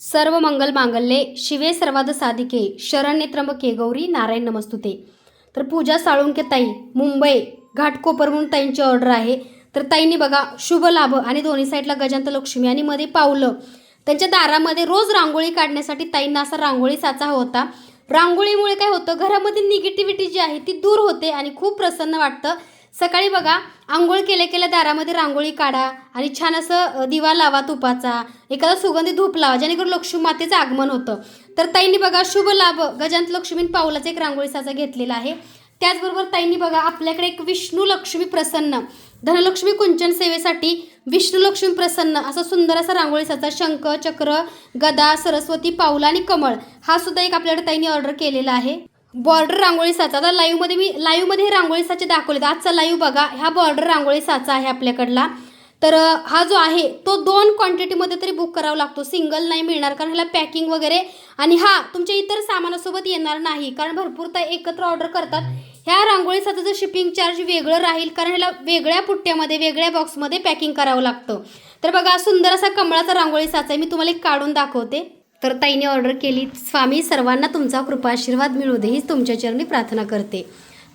सर्व मंगल मांगल्ये शिवे सर्वाद साधिके शरण्य त्र्यंबके गौरी नारायण नमस्तुते. तर पूजा साळुंके ताई मुंबई घाटकोपर म्हणून ताईंची ऑर्डर आहे. तर ताईंनी बघा शुभ लाभ आणि दोन्ही साईडला गजांत लक्ष्मी आणि मध्ये पावलं. त्यांच्या दारामध्ये रोज रांगोळी काढण्यासाठी ताईंना असा रांगोळी साचा होता. रांगोळीमुळे काय होतं घरामध्ये निगेटिव्हिटी जी आहे ती दूर होते आणि खूप प्रसन्न वाटतं. सकाळी बघा आंघोळ केल्या केल्या दारामध्ये रांगोळी काढा आणि छान असं दिवा लावा तुपाचा. एखादा सुगंधी धूप लावा जेणेकरून लक्ष्मी मातेचं आगमन होतं. तर ताईंनी बघा शुभ लाभ. गजांत लक्ष्मी पावलाचा एक रांगोळी साचा घेतलेला आहे. त्याचबरोबर ताईंनी बघा आपल्याकडे एक विष्णू लक्ष्मी प्रसन्न. धनलक्ष्मी कुंचन सेवेसाठी विष्णू लक्ष्मी प्रसन्न. असा सुंदर असा रांगोळी साचा शंख चक्र गदा सरस्वती पाऊल आणि कमळ हा सुद्धा एक आपल्याकडे ताईंनी ऑर्डर केलेला आहे. बॉर्डर रांगोळी साचा. आता लाईव्हमध्ये मी लाईव्हमध्ये हे रांगोळी साचे दाखवले आजचा लाईव्ह बघा ह्या बॉर्डर रांगोळी साचा आहे आपल्याकडला. तर हा जो आहे तो दोन क्वांटिटीमध्ये तरी बुक करावा लागतो. सिंगल नाही मिळणार कारण ह्याला पॅकिंग वगैरे आणि हा तुमच्या इतर सामानासोबत येणार नाही. कारण भरपूर तर एकत्र ऑर्डर करतात. ह्या रांगोळी साचाचं शिपिंग चार्ज वेगळं राहील कारण ह्याला वेगळ्या पुट्ट्यामध्ये वेगळ्या बॉक्समध्ये पॅकिंग करावं लागतं. तर बघा सुंदर असा कमळाचा रांगोळी साचा आहे. मी तुम्हाला एक काढून दाखवते. तर ताईने ऑर्डर केली. स्वामी सर्वांना तुमचा कृपा आशीर्वाद मिळू दे हीच तुमच्या चरणी प्रार्थना करते.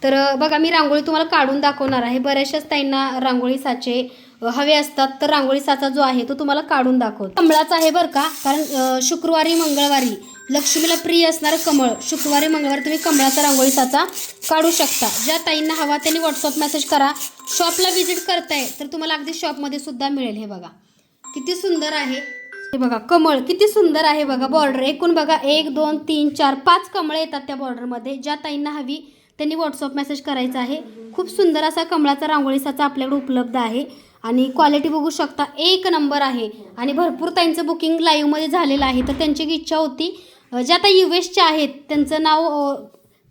तर बघा मी रांगोळी तुम्हाला काढून दाखवणार आहे. बऱ्याचशाच ताईंना रांगोळी साचे हवे असतात. तर रांगोळी साचा जो आहे तो तुम्हाला काढून दाखव कमळाचा आहे बरं का? कारण शुक्रवारी मंगळवारी लक्ष्मीला प्रिय असणारं कमळ. शुक्रवारी मंगळवारी तुम्ही कमळाचा रांगोळी साचा काढू शकता. ज्या ताईंना हवा त्यांनी व्हॉट्सअप मेसेज करा. शॉपला व्हिजिट करताय तर तुम्हाला अगदी शॉपमध्ये सुद्धा मिळेल. हे बघा. किती सुंदर आहे. हे बघा कमळ किती सुंदर आहे बघा बॉर्डर एकूण बघा एक दोन तीन चार पाच कमळं येतात त्या बॉर्डरमध्ये ज्या ताईंना हवी त्यांनी व्हॉट्सअप मेसेज करायचा आहे. खूप सुंदर असा कमळाचा रांगोळी साचा आपल्याकडे उपलब्ध आहे. आणि क्वालिटी बघू शकता एक नंबर आहे. आणि भरपूर ताईंचं बुकिंग लाईव्हमध्ये झालेलं आहे. तर त्यांची एक इच्छा होती. ज्या आता यू एसच्या आहेत त्यांचं नाव अ,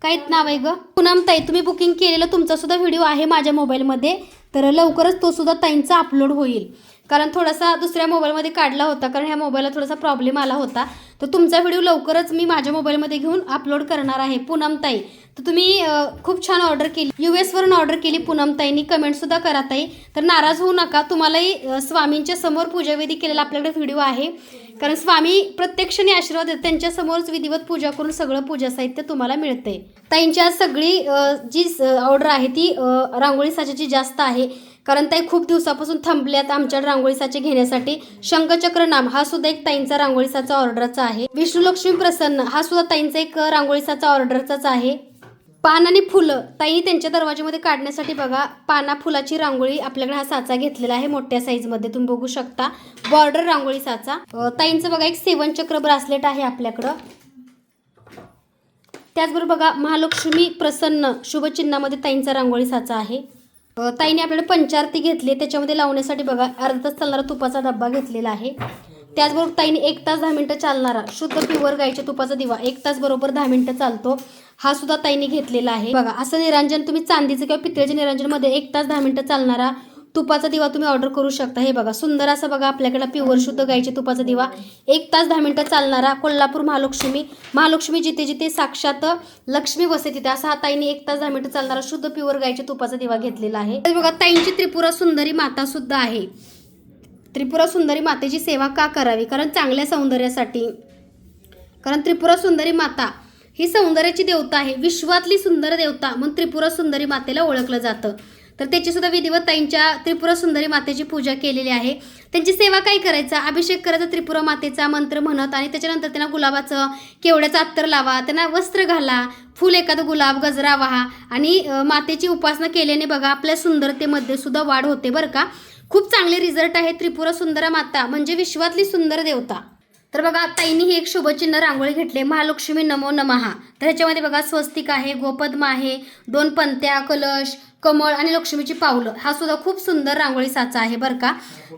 काय नाव आहे ग? पूनम ताई तुम्ही बुकिंग केलेलं तुमचा सुद्धा व्हिडिओ आहे माझ्या मोबाईलमध्ये तर लवकरच तो सुद्धा ताईंचा अपलोड होईल. कारण थोडासा दुसऱ्या मोबाईलमध्ये काढला होता कारण ह्या मोबाईलला थोडासा प्रॉब्लेम आला होता. तर तुमचा व्हिडिओ लवकरच मी माझ्या मोबाईलमध्ये घेऊन अपलोड करणार आहे पूनमताई. तर तुम्ही खूप छान ऑर्डर केली. यू एसवरून ऑर्डर केली पूनमताईनी. कमेंटसुद्धा करा ताई. तर नाराज होऊ नका. तुम्हालाही स्वामींच्या समोर पूजाविधी केलेला आपल्याकडे व्हिडिओ आहे. कारण स्वामी प्रत्यक्षाने आशीर्वाद देतात. त्यांच्यासमोरच विधिवत पूजा करून सगळं पूजा साहित्य तुम्हाला मिळतंय. ताईंच्या सगळी जी ऑर्डर आहे ती रांगोळी साच्याची जास्त आहे. कारण ताई खूप दिवसापासून थांबल्यात आमच्या रांगोळी साचे घेण्यासाठी. शंखचक्र नाम हा सुद्धा एक ताईंचा रांगोळी साचा ऑर्डरचा आहे. विष्णुलक्ष्मी प्रसन्न हा सुद्धा ताईंचा एक रांगोळीसाचा रांगोळी साचा ऑर्डरचाच आहे. पान आणि फुलं ताई त्यांच्या दरवाजेमध्ये काढण्यासाठी बघा पाना फुलाची रांगोळी आपल्याकडे हा साचा घेतलेला आहे मोठ्या साईजमध्ये तुम्ही बघू शकता. बॉर्डर रांगोळी साचा. ताईंचं बघा एक सेवन चक्र ब्रासलेट आहे आपल्याकडं. त्याचबरोबर बघा महालक्ष्मी प्रसन्न शुभचिन्हामध्ये ताईंचा रांगोळी साचा आहे. ताईने आपल्याला पंचारती घेतली त्याच्यामध्ये लावण्यासाठी बघा अर्धा तास चालणारा तुपाचा डब्बा घेतलेला आहे. त्याचबरोबर ताईने एक तास दहा मिनटं चालणारा शुद्ध प्युअर गाईच्या तुपाचा दिवा एक तास बरोबर दहा मिनटं चालतो हा सुद्धा ताईने घेतलेला आहे. बघा असं निरांजन तुम्ही चांदीचं किंवा पितळेच्या निरंजनमध्ये एक तास दहा मिनटं चालणारा तुपाचा दिवा तुम्ही ऑर्डर करू शकता. हे बघा सुंदर असं बघा आपल्याकडे प्युअर शुद्ध गाईच्या तुपाचा दिवा. एक तास दहा मिनटं चालणारा कोल्हापूर महालक्ष्मी. महालक्ष्मी जिथे जिथे साक्षात लक्ष्मी बसते तिथे असा हा ताईने एक तास दहा मिनटं चालणारा शुद्ध प्युअर गाईच्या तुपाचा दिवा घेतलेला आहे. तर बघा ताईंची त्रिपुरा सुंदरी माता सुद्धा आहे. त्रिपुरा सुंदरी मातेची सेवा का करावी? कारण चांगल्या सौंदर्यासाठी. कारण त्रिपुरा सुंदरी माता ही सौंदर्याची देवता आहे. विश्वातली सुंदर देवता म्हणून त्रिपुरा सुंदरी मातेला ओळखलं जातं. तर त्याची सुद्धा विधिवत ताईंच्या त्रिपुरा सुंदरी मातेची पूजा केलेली आहे. त्यांची सेवा काय करायचा? अभिषेक करायचा त्रिपुरा मातेचा मंत्र म्हणत आणि त्याच्यानंतर त्यांना गुलाबाचं केवड्याचं अत्तर लावा त्यांना वस्त्र घाला फुल एखादं गुलाब गजरा वाहा आणि मातेची उपासना केल्याने बघा आपल्या सुंदरतेमध्ये सुद्धा वाढ होते बरं का. खूप चांगले रिझल्ट आहे त्रिपुरा सुंदरा माता म्हणजे विश्वातली सुंदर देवता. तर बघा ताईंनी ही एक शुभचिन्ह रांगोळी घेतली महालक्ष्मी नमो नमहा. तर ह्याच्यामध्ये बघा स्वस्तिक आहे गोपद्म आहे दोन पंत्या कलश कमळ आणि लक्ष्मीची पावलं. हा सुद्धा खूप सुंदर रांगोळी साचा आहे बरं का?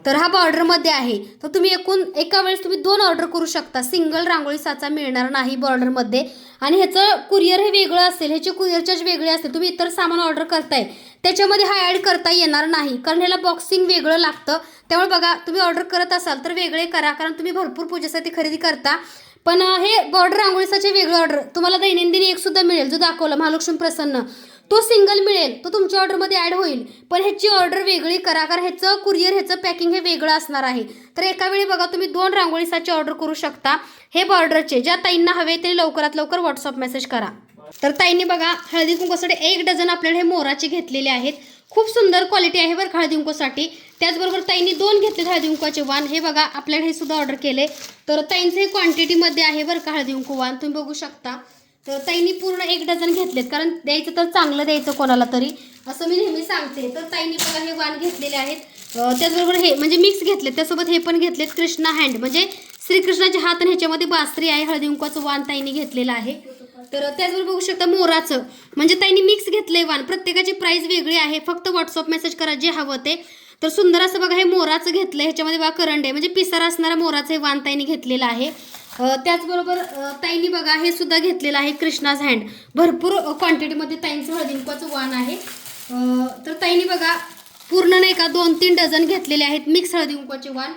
तर हा बॉर्डरमध्ये आहे. तर तुम्ही एकूण एका वेळेस तुम्ही दोन ऑर्डर करू शकता. सिंगल रांगोळी साचा मिळणार नाही बॉर्डरमध्ये. आणि ह्याचं कुरिअर हे वेगळं असेल ह्याचे कुरिअर चार्ज वेगळे असतील तुम्ही इतर सामान ऑर्डर करताय. त्याच्यामध्ये हा ॲड करता येणार नाही. कारण ह्याला बॉक्सिंग वेगळं लागतं. त्यामुळे बघा तुम्ही ऑर्डर करत असाल तर वेगळे करा. कारण तुम्ही भरपूर पूजेसाठी खरेदी करता. पण हे बॉर्डर रांगोळीसाचे वेगळं ऑर्डर तुम्हाला दैनंदिन एक सुद्धा मिळेल. जो दाखवला महालक्ष्मी प्रसन्न. तो सिंगल मिळेल. तो तुमच्या ऑर्डरमध्ये ॲड होईल. पण ह्याची ऑर्डर वेगळी करा. कारण ह्याचं कुरिअर ह्याचं पॅकिंग हे वेगळं असणार आहे. तर एका वेळी बघा तुम्ही दोन रांगोळीसाठी ऑर्डर करू शकता. हे बॉर्डरचे ज्या ताईंना हवे ते लवकरात लवकर व्हॉट्सअप मेसेज करा. तर ताईंनी बघा हळदी कुंकूसाठी एक डझन आपल्याला हे मोराचे घेतलेले आहेत. खूप सुंदर क्वालिटी आहे बरं हळदी कुंकूसाठी त्याचबरोबर ताईंनी दोन घेतले हळदी कुंकूचे वाण. हे बघा आपल्याकडे हे सुद्धा ऑर्डर केले. तर ताईंचं हे क्वांटिटीमध्ये आहे बरं का हळदी कुंकू वाण. तुम्ही बघू शकता. तर ताईंनी पूर्ण एक डझन घेतलेत. कारण द्यायचं तर चांगलं द्यायचं कोणाला तरी. असं मी नेहमी सांगते. तर ताईंनी बघा हे वाण घेतलेले आहेत. त्याचबरोबर हे म्हणजे मिक्स घेतलेत. त्यासोबत हे पण घेतलेत. कृष्णा हँड म्हणजे श्रीकृष्णाचे हात आणि ह्याच्यामध्ये बासरी आहे. हळदी कुंकूचं वाण ताईंनी घेतलेलं आहे. तर त्याचबरोबर बघू शकता मोराचं. म्हणजे त्यांनी मिक्स घेतलंय वाण. प्रत्येकाची प्राइस वेगळी आहे. फक्त व्हॉट्सअप मेसेज करा जे हवं ते. तर सुंदर असं बघा हे मोराचं घेतलंय. ह्याच्यामध्ये बघा करंडे. म्हणजे पिसारा असणारा मोराचं हे वाण ताईंनी घेतलेलं आहे. त्याचबरोबर ताईंनी बघा हे सुद्धा घेतलेलं आहे कृष्णाज हँड भरपूर क्वांटिटीमध्ये ताईंचं हळदींकवाचं वाण आहे. तर ताईंनी बघा पूर्ण नाही का दोन तीन डझन घेतलेले आहेत मिक्स हळदी वाण.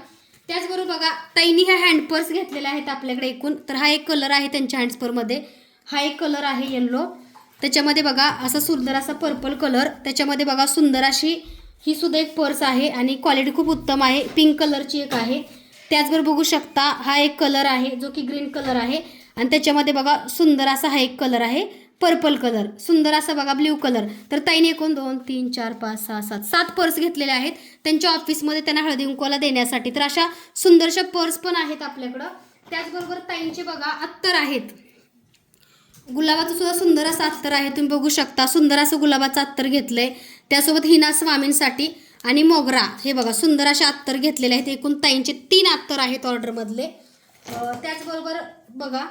त्याचबरोबर बघा ताईंनी ह्या हँडपर्स घेतलेल्या आहेत आपल्याकडे एकूण. तर हा एक कलर आहे त्यांच्या हँडस्परमध्ये हा एक कलर आहे येल्लो त्याच्यामध्ये बघा असा सुंदर असा पर्पल कलर. त्याच्यामध्ये बघा सुंदर अशी ही सुद्धा एक पर्स आहे आणि क्वालिटी खूप उत्तम आहे. पिंक कलरची एक आहे. त्याचबरोबर बघू शकता हा एक कलर आहे जो की ग्रीन कलर आहे. आणि त्याच्यामध्ये बघा सुंदर असा हा एक कलर आहे पर्पल कलर सुंदर असा बघा ब्ल्यू कलर तर ताईने एकूण दोन तीन चार पाच सहा सात सात पर्स घेतलेल्या आहेत. त्यांच्या ऑफिसमध्ये त्यांना हळदी कुंकवाला देण्यासाठी. तर अशा सुंदरशा पर्स पण आहेत आपल्याकडं. त्याचबरोबर ताईंचे बघा अत्तर आहेत. गुलाबाचं सुद्धा सुंदर असं अत्तर आहे तुम्ही बघू शकता. सुंदर असं गुलाबाचं अत्तर घेतलंय. त्यासोबत हिना स्वामींसाठी आणि मोगरा. हे बघा सुंदर असे अत्तर घेतलेले आहेत. एकूण ताईंचे तीन अत्तर आहेत ऑर्डरमधले. त्याचबरोबर बघा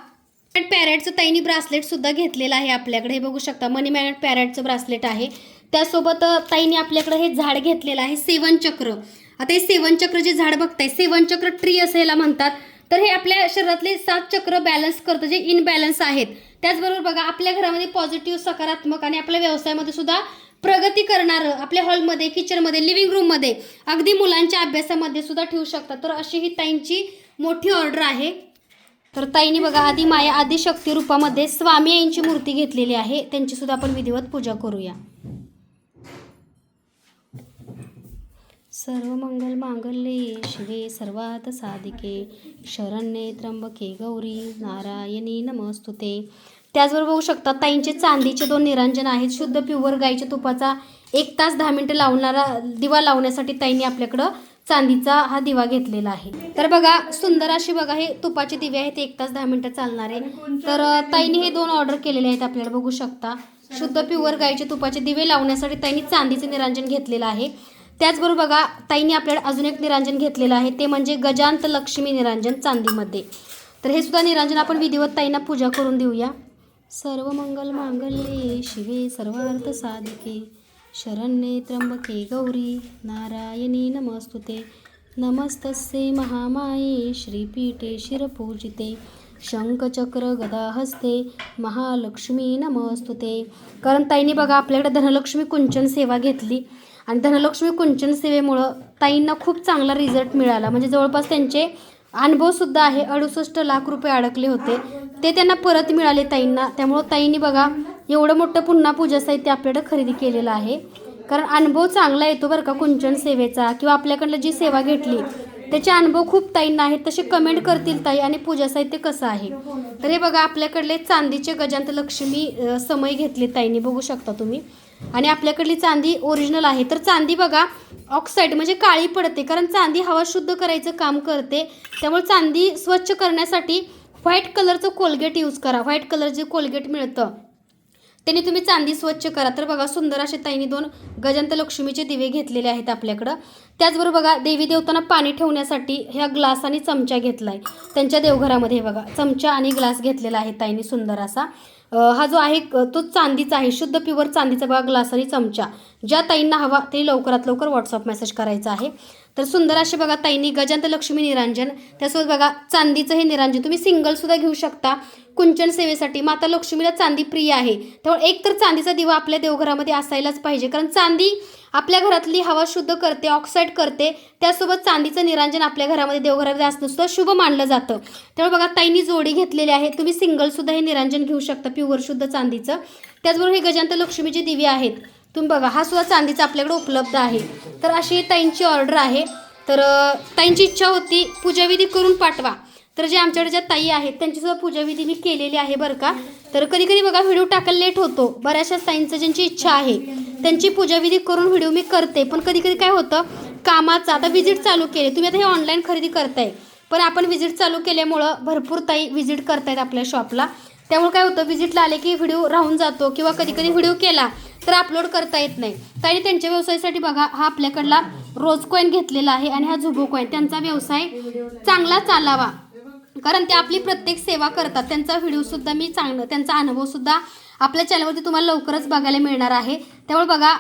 पॅरेटचं ताईनी ब्रासलेट सुद्धा घेतलेलं आहे आपल्याकडे. हे बघू शकता मनी मॅनेट पॅरेटचं ब्रासलेट आहे. त्यासोबत अं, ताईने आपल्याकडे हे झाड घेतलेलं आहे सेवन चक्र आता हे सेवन चक्र जे झाड बघताय सेवन चक्र ट्री असं याला म्हणतात. तर हे आपल्या शरीरातले सात चक्र बॅलन्स करतं जे इनबॅलन्स आहेत. त्याचबरोबर बघा आपल्या घरामध्ये पॉझिटिव्ह सकारात्मक आणि आपल्या व्यवसायामध्ये सुद्धा प्रगती करणारं आपल्या हॉलमध्ये किचनमध्ये लिव्हिंग रूममध्ये अगदी मुलांच्या अभ्यासामध्ये सुद्धा ठेवू शकतात. तर अशी ही ताईंची मोठी ऑर्डर आहे. तर ताईंनी बघा आदि माया आदिशक्ती रूपामध्ये स्वामी आईंची मूर्ती घेतलेली आहे. त्यांची सुद्धा आपण विधिवत पूजा करूया. सर्व मंगल मांगल्ये शिवे सर्वात साधिके. शरण्ये त्र्यंबके गौरी नारायणी नमस्तुते. त्याचबरोबर बघू शकता ताईंचे चांदीचे दोन निरांजन आहेत. शुद्ध प्युअर गाईच्या तुपाचा एक तास दहा मिनिटं लावणारा दिवा लावण्यासाठी ताईंनी आपल्याकडं चांदीचा हा दिवा घेतलेला आहे. तर बघा सुंदर अशी बघा हे तुपाचे दिवे आहेत एक तास दहा मिनिटं चालणारे तर अं, ताईंनी हे दोन ऑर्डर केलेले आहेत आपल्याला बघू शकता. शुद्ध प्युअर गाईचे तुपाचे दिवे लावण्यासाठी ताईंनी चांदीचे निरांजन घेतलेलं आहे. त्याचबरोबर बघा ताईंनी आपल्याला अजून एक निरांजन घेतलेलं आहे. ते म्हणजे गजांत लक्ष्मी निरांजन चांदीमध्ये. तर हे सुद्धा निरांजन आपण विधिवत ताईंना पूजा करून देऊया. सर्व मंगल मांगल्ये शिवे सर्वार्थ साधिके. शरण्ये त्र्यंबके गौरी नारायणी नमस्तुते. नमस्तस्ये महामाये श्रीपीठे शिरपूजिते. शंखचक्र गदाहस्ते महालक्ष्मी नमस्तुते. कारण ताईंनी बघा आपल्याकडे धनलक्ष्मी कुंचन सेवा घेतली. आणि धनलक्ष्मी कुंचन सेवेमुळं ताईंना खूप चांगला रिझल्ट मिळाला. म्हणजे जवळपास त्यांचे अनुभवसुद्धा आहे अडुसष्ट लाख रुपये अडकले होते. ते त्यांना परत मिळाले ताईंना. त्यामुळं ताईंनी बघा एवढं मोठं पुन्हा पूजा साहित्य आपल्याकडं खरेदी केलेलं आहे. कारण अनुभव चांगला येतो बरं का कुंचन सेवेचा किंवा आपल्याकडलं जी सेवा घेतली त्याचे अनुभव खूप ताईंना आहेत तसे कमेंट करतील ताई. आणि पूजा साहित्य कसं आहे? तर हे बघा आपल्याकडले चांदीचे गजांत लक्ष्मी समय घेतले ताईने बघू शकता तुम्ही. आणि आपल्याकडली चांदी ओरिजिनल आहे. तर चांदी बघा ऑक्साईड म्हणजे काळी पडते कारण चांदी हवा शुद्ध करायचं काम करते. त्यामुळे चांदी स्वच्छ करण्यासाठी व्हाईट कलरचं कोलगेट यूज करा. व्हाईट कलर जे कोलगेट मिळतं त्यांनी तुम्ही चांदी स्वच्छ करा. तर बघा सुंदर असे ताईंनी दोन गजंत लक्ष्मीचे दिवे घेतलेले आहेत आपल्याकडं. त्याचबरोबर बघा देवी देवतांना पाणी ठेवण्यासाठी ह्या ग्लास आणि चमचा घेतला आहे त्यांच्या देवघरामध्ये बघा चमचा आणि ग्लास घेतलेला आहे ताईंनी सुंदर असा. हा जो आहे तो चांदीचा आहे. शुद्ध प्युअर चांदीचा बघा ग्लास आणि चमचा. ज्या ताईंना हवा ते लवकरात लवकर व्हॉट्सअप मेसेज करायचा आहे. तर सुंदर असे बघा ताईंनी गजांत लक्ष्मी निरांजन त्यासोबत बघा चांदीचं हे निरांजन. तुम्ही सिंगलसुद्धा घेऊ शकता. कुंचन सेवेसाठी माता लक्ष्मीला चांदी प्रिय आहे. त्यामुळे एक तर चांदीचा दिवा आपल्या देवघरामध्ये असायलाच पाहिजे. कारण चांदी आपल्या घरातली हवा शुद्ध करते ऑक्साईड करते त्यासोबत चांदीचं निरांजन आपल्या घरामध्ये देवघरामध्ये असणं सुद्धा शुभ मानलं जातं. त्यामुळे बघा ताईंनी जोडी घेतलेली आहे. तुम्ही सिंगलसुद्धा हे निरांजन घेऊ शकता प्युअर शुद्ध चांदीचं. त्याचबरोबर हे गजांत लक्ष्मीची दिवी आहेत. तुम्ही बघा हा सुद्धा चांदीचा आपल्याकडे उपलब्ध आहे. तर अशी ताईंची ऑर्डर आहे. तर ताईंची इच्छा होती पूजाविधी करून पाठवा. तर जे आमच्याकडे ज्या ताई आहेत त्यांचीसुद्धा पूजाविधी मी केलेली आहे बरं का. तर कधी कधी बघा व्हिडिओ टाकायला लेट होतो. बऱ्याचशा ताईंचं ज्यांची इच्छा आहे. त्यांची पूजाविधी करून व्हिडिओ मी करते. पण कधी कधी काय होतं कामाचं आता व्हिजिट चालू केले. तुम्ही आता हे ऑनलाईन खरेदी करताय. पण आपण व्हिजिट चालू केल्यामुळं भरपूर ताई विजिट करतायत आपल्या शॉपला त्यामुळे काय होतं व्हिजिटला आले की व्हिडिओ राहून जातो किंवा कधी कधी व्हिडिओ केला तर अपलोड करता येत नाही. ताई त्यांच्या व्यवसायासाठी बघा हा आपल्याकडला रोज कॉईन घेतलेला आहे आणि हा झुबो कॉईन त्यांचा व्यवसाय चांगला चालावा. कारण ते आपली प्रत्येक सेवा करतात. त्यांचा व्हिडिओसुद्धा मी चांगलं त्यांचा अनुभवसुद्धा आपल्या चॅनलवरती तुम्हाला लवकरच बघायला मिळणार आहे. त्यामुळे बघा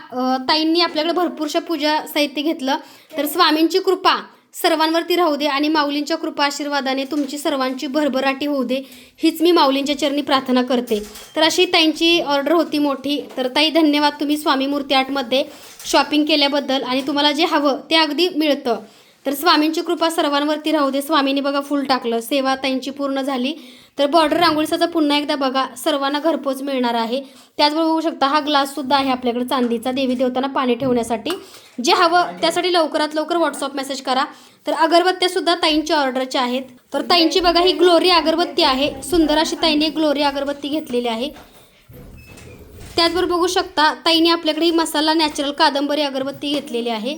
ताईंनी आपल्याकडे भरपूरशा पूजा साहित्य घेतलं. तर स्वामींची कृपा सर्वांवरती राहू दे आणि माऊलींच्या कृपा आशीर्वादाने तुमची सर्वांची भरभराटी होऊ दे. हीच मी माऊलींच्या चरणी प्रार्थना करते. तर अशी ताईंची ऑर्डर होती मोठी. तर ताई धन्यवाद तुम्ही स्वामी मूर्ती आर्टमध्ये शॉपिंग केल्याबद्दल आणि तुम्हाला जे हवं ते अगदी मिळतं. तर स्वामींची कृपा सर्वांवरती राहू दे. स्वामींनी बघा फुल टाकलं. सेवा ताईंची पूर्ण झाली. तर बॉर्डर रांगोळीचा पुन्हा एकदा बघा सर्वांना घरपोच मिळणार आहे. त्याचबरोबर बघू शकता हा ग्लाससुद्धा आहे आपल्याकडे चांदीचा देवी देवतांना पाणी ठेवण्यासाठी. जे हवं त्यासाठी लवकरात लवकर व्हॉट्सअप मेसेज करा. तर अगरबत्त्यासुद्धा ताईंच्या ऑर्डरच्या आहेत. तर ताईंची बघा ही ग्लोरी अगरबत्ती आहे. सुंदर अशी ताईने ग्लोरी अगरबत्ती घेतलेली आहे. त्याचबरोबर बघू शकता ताईने आपल्याकडे ही मसाला नॅचरल कादंबरी अगरबत्ती घेतलेली आहे.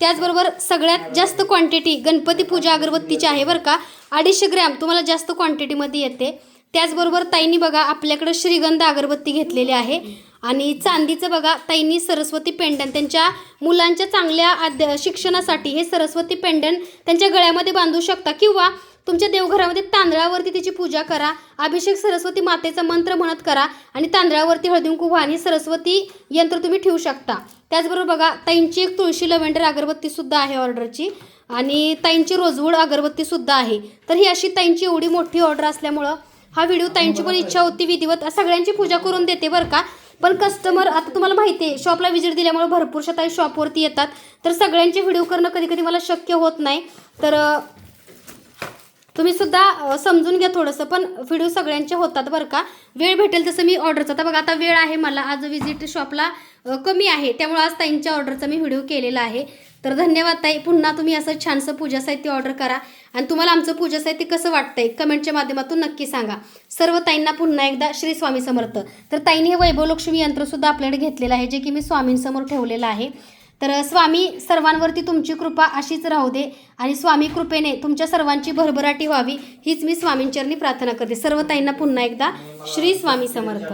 त्याचबरोबर सगळ्यात जास्त क्वांटिटी गणपती पूजा अगरबत्तीची आहे बरं का. अडीचशे ग्रॅम तुम्हाला जास्त क्वांटिटीमध्ये येते. त्याचबरोबर ताईंनी बघा आपल्याकडं श्रीगंध अगरबत्ती घेतलेली आहे. आणि चांदीचं बघा ताईंनी सरस्वती पेंडन त्यांच्या मुलांच्या चांगल्या अध्य शिक्षणासाठी हे सरस्वती पेंडन त्यांच्या गळ्यामध्ये बांधू शकता किंवा तुमच्या देवघरामध्ये तांदळावरती तिची पूजा करा अभिषेक सरस्वती मातेचा मंत्र म्हणत करा आणि तांदळावरती हळदी हे सरस्वती यंत्र तुम्ही ठेवू शकता. त्याचबरोबर बघा ताईंची एक तुळशी लव्हेंडर अगरबत्तीसुद्धा आहे ऑर्डरची आणि ताईंची रोजवूड अगरबत्तीसुद्धा आहे. तर ही अशी ताईंची एवढी मोठी ऑर्डर असल्यामुळं हा व्हिडिओ ताईंची पण इच्छा होती विधिवत सगळ्यांची पूजा करून देते बरं का. पण कस्टमर आता तुम्हाला माहिती आहे शॉपला व्हिजिट दिल्यामुळे भरपूर ताई शॉपवरती येतात. तर सगळ्यांचे व्हिडिओ करणं कधी कधी मला शक्य होत नाही. तर तुम्ही सुद्धा समजून घ्या थोडंसं पण व्हिडिओ सगळ्यांचे होतात बरं का. वेळ भेटेल तसं मी ऑर्डरचा आता बघा आता वेळ आहे मला. आज व्हिजिट शॉपला कमी आहे. त्यामुळे आज ताईंच्या ऑर्डरचा मी व्हिडिओ केलेला आहे. तर धन्यवाद ताई. पुन्हा तुम्ही असं छानसं पूजा साहित्य ऑर्डर करा. आणि तुम्हाला आमचं पूजा साहित्य कसं वाटतंय कमेंटच्या माध्यमातून नक्की सांगा. सर्व ताईंना पुन्हा एकदा श्री स्वामी समर्थ. तर ताईंनी हे वैभवलक्ष्मी यंत्रसुद्धा आपल्याकडे घेतलेलं आहे जे की मी स्वामींसमोर ठेवलेलं आहे. तर स्वामी सर्वांवरती तुमची कृपा अशीच राहू दे आणि स्वामी कृपेने तुमच्या सर्वांची भरभराटी व्हावी हीच मी स्वामींचरणी प्रार्थना करते. सर्व ताईंना पुन्हा एकदा श्री स्वामी समर्थ.